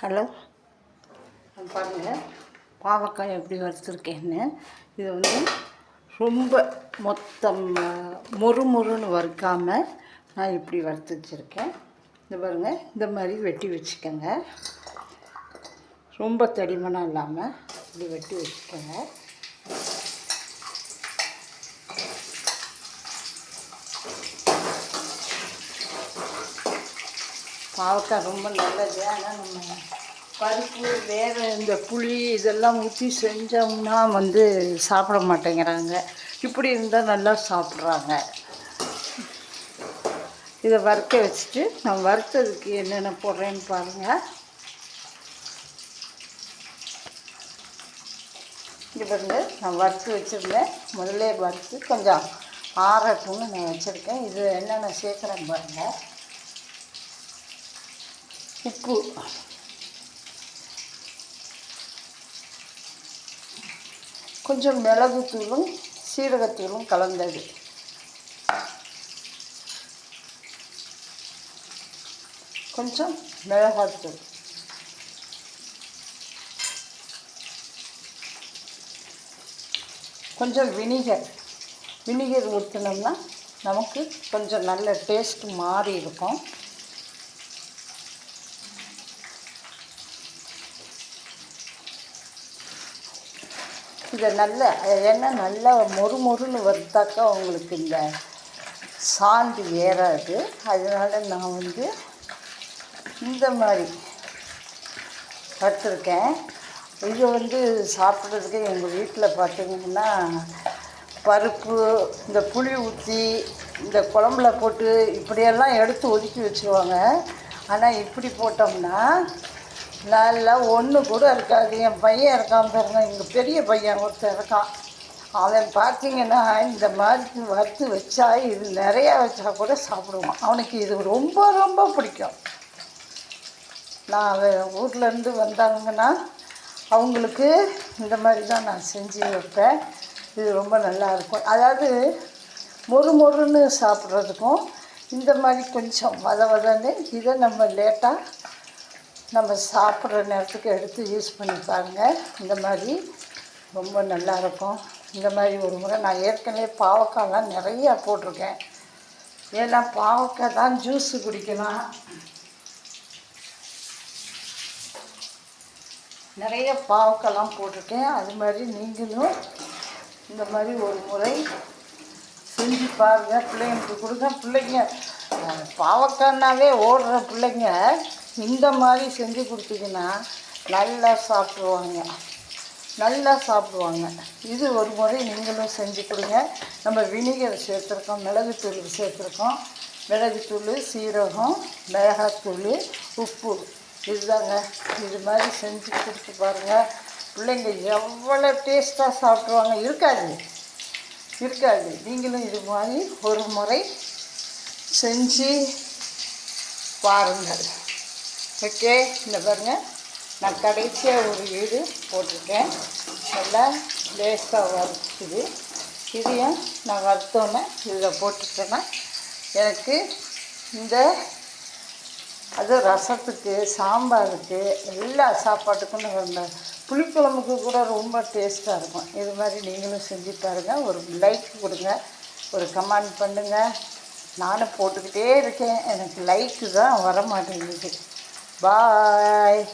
Hello. பாருங்கள் பாவக்காய் எப்படி வறுத்துருக்கேன்னு. இது வந்து ரொம்ப மொத்தம் மொறு மொறுன்னு வறுக்காமல் நான் இப்படி வறுத்து வச்சுருக்கேன். இந்த பாருங்கள் இந்த மாதிரி வெட்டி வச்சுக்கோங்க. ரொம்ப தடிமனாக இல்லாமல் இப்படி வெட்டி வச்சுக்கோங்க. பாவக்காய் ரொம்ப நல்லது. ஆனால் நம்ம பருப்பு வேறு இந்த புளி இதெல்லாம் ஊற்றி செஞ்சோம்னா வந்து சாப்பிட மாட்டேங்கிறாங்க. இப்படி இருந்தால் நல்லா சாப்பிட்றாங்க. இதை வறுக்க வச்சுட்டு நான் வறுத்ததுக்கு என்னென்ன போடுறேன்னு பாருங்கள் இது பாருங்க நான் வறுத்து வச்சுருந்தேன். முதல்ல வறுத்து கொஞ்சம் ஆறட்டும்னு நான் வச்சுருக்கேன். இது என்னென்ன சேர்க்குறேன் பாருங்கள் உப்பு. கொஞ்சம் மிளகுத்தூளும் சீரகத்தூளும் கலந்தது. கொஞ்சம் மிளகாத்தூள். கொஞ்சம் வினிகர். வினிகர் ஊற்றினோம்னா நமக்கு கொஞ்சம் நல்ல டேஸ்ட் மாறி இருக்கும் இதை நல்ல எண்ணெய் நல்லா மொறு மொறுன்னு வந்தாக்கா உங்களுக்கு இந்த சாந்து ஏறாது. அதனால் நான் வந்து இந்த மாதிரி வறுத்துருக்கேன் இது வந்து சாப்பிட்றதுக்கு எங்கள் வீட்டில் பார்த்தீங்கன்னா பருப்பு இந்த புளி ஊற்றி இந்த குழம்புல போட்டு இப்படியெல்லாம் எடுத்து ஒதுக்கி வச்சுருவாங்க. ஆனால் இப்படி போட்டோம்னா நல்லா ஒன்று கூட இருக்காது. என் பையன் இருக்கான் பாருங்க. எங்கள் பெரிய பையன் ஒருத்தர் இருக்கான். அவன் பார்த்தீங்கன்னா இந்த மாதிரி வறுத்து வச்சா இது நிறையா வச்சா கூட சாப்பிடுவான். அவனுக்கு இது ரொம்ப ரொம்ப பிடிக்கும். நான் அவன் ஊர்லேருந்து வந்தாங்கன்னா அவங்களுக்கு இந்த மாதிரி தான் நான் செஞ்சு வைப்பேன். இது ரொம்ப நல்லா இருக்கும். அதாவது மொறு மொறுன்னு சாப்பிட்றதுக்கும் இந்த மாதிரி கொஞ்சம் வத வதன்னு இதை நம்ம லேட்டாக நம்ம சாப்பிட்ற நேரத்துக்கு எடுத்து யூஸ் பண்ணி பாருங்கள் இந்த மாதிரி ரொம்ப நல்லாயிருக்கும் இந்த மாதிரி ஒரு முறை நான் ஏற்கனவே பாவக்காய்லாம் நிறையா போட்டிருக்கேன். ஏன்னா பாவக்காய் தான் ஜூஸு குடிக்கலாம். நிறைய பாவக்காய்லாம் போட்டிருக்கேன். அது மாதிரி நீங்களும் இந்த மாதிரி ஒரு முறை செஞ்சு பாருங்கள் பிள்ளைங்களுக்கு கொடுங்க. பிள்ளைங்க பாவக்காய்னாவே ஓடுற பிள்ளைங்க இந்த மாதிரி செஞ்சு கொடுத்தீங்கன்னா நல்லா சாப்பிடுவாங்க. நல்லா சாப்பிடுவாங்க. இது ஒரு முறை நீங்களும் செஞ்சு கொடுங்க. நம்ம வினிகர் சேர்த்துருக்கோம் மிளகுத்தூள் சேர்த்துருக்கோம். மிளகுத்தூள் சீரகம் மிளகாத்தூள் உப்பு. இதுதாங்க. இது மாதிரி செஞ்சு கொடுத்து பாருங்கள் பிள்ளைங்க எவ்வளோ டேஸ்ட்டாக சாப்பிடுவாங்க. இருக்காது. இருக்காது. நீங்களும் இது மாதிரி ஒரு முறை செஞ்சு பாருங்கள். ஓகே இந்த பாருங்கள் நான் கடைசியாக ஒரு வீடு போட்டிருக்கேன். நல்லா லேஸாக வறுத்துது இதையும் நான் வறுத்தோன்னே இதில் போட்டுட்டேன்னா எனக்கு இந்த அது ரசத்துக்கு சாம்பாருக்கு எல்லா சாப்பாட்டுக்கும் நம்ம புளிக்குழம்புக்கு கூட ரொம்ப டேஸ்ட்டாக இருக்கும். இது மாதிரி நீங்களும் செஞ்சு பாருங்கள் ஒரு லைக் கொடுங்க. ஒரு கமெண்ட் பண்ணுங்கள் நானும் போட்டுக்கிட்டே இருக்கேன். எனக்கு லைக்கு தான் வர மாட்டேங்குது Bye.